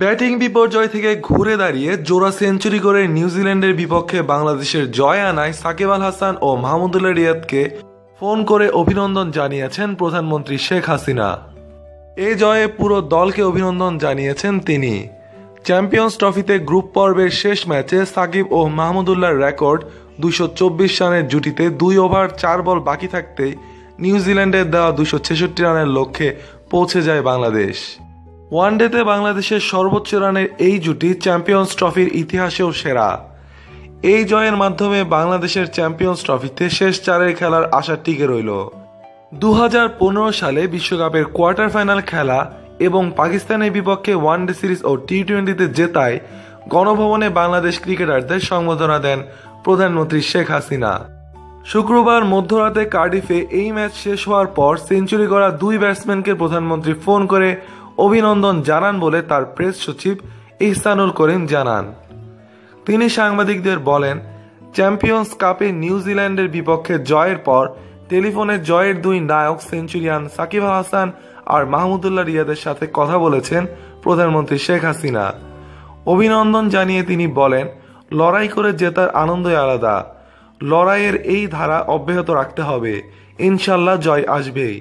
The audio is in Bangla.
ব্যাটিং বিপর্যয় থেকে ঘুরে দাঁড়িয়ে জোড়া সেঞ্চুরি করে নিউজিল্যান্ডের বিপক্ষে বাংলাদেশের জয় আনায় সাকিব আল হাসান ও মাহমুদুল্লাহ রিয়াদকে ফোন করে অভিনন্দন জানিয়েছেন প্রধানমন্ত্রী শেখ হাসিনা। এই জয়ে পুরো দলকে অভিনন্দন জানিয়েছেন তিনি। চ্যাম্পিয়ন্স ট্রফিতে গ্রুপ পর্বের শেষ ম্যাচে সাকিব ও মাহমুদুল্লাহর রেকর্ড দুশো চব্বিশ রানের জুটিতে দুই ওভার চার বল বাকি থাকতেই নিউজিল্যান্ডের দেওয়া দুশো ছেষট্টি রানের লক্ষ্যে পৌঁছে যায় বাংলাদেশ। ওয়ানডেতে বাংলাদেশের সর্বোচ্চ রানের এই জুটি চ্যাম্পিয়ন্স ট্রফির ইতিহাসেও সেরা। এই জয়ের মাধ্যমে বাংলাদেশের চ্যাম্পিয়ন্স ট্রফিতে শেষ চারের খেলার আশা টিকে রইল। দু হাজার পনেরো সালে বিশ্বকাপের কোয়ার্টার ফাইনাল খেলা এবং পাকিস্তানের বিপক্ষে ওয়ানডে সিরিজ ও টি টোয়েন্টিতে জেতায় গণভবনে বাংলাদেশ ক্রিকেটারদের সংবর্ধনা দেন প্রধানমন্ত্রী শেখ হাসিনা। শুক্রবার মধ্যরাতে কার্ডিফে এই ম্যাচ শেষ হওয়ার পর সেঞ্চুরি করা দুই ব্যাটসম্যানকে প্রধানমন্ত্রী ফোন করে অভিনন্দন জানান বলে তার প্রেস সচিব ইহসানুল করিম জানান। তিনি সাংবাদিকদের বলেন, চ্যাম্পিয়ন্স কাপে নিউজিল্যান্ডের বিপক্ষে জয়ের পর টেলিফোনে জয়ের দুই নায়ক সেঞ্চুরিয়ান সাকিব আল হাসান আর মাহমুদুল্লাহ রিয়াদের সাথে কথা বলেছেন প্রধানমন্ত্রী শেখ হাসিনা। অভিনন্দন জানিয়ে তিনি বলেন, লড়াই করে জেতার আনন্দই আলাদা। লড়াইয়ের এই ধারা অব্যাহত রাখতে হবে। ইনশাল্লাহ জয় আসবেই।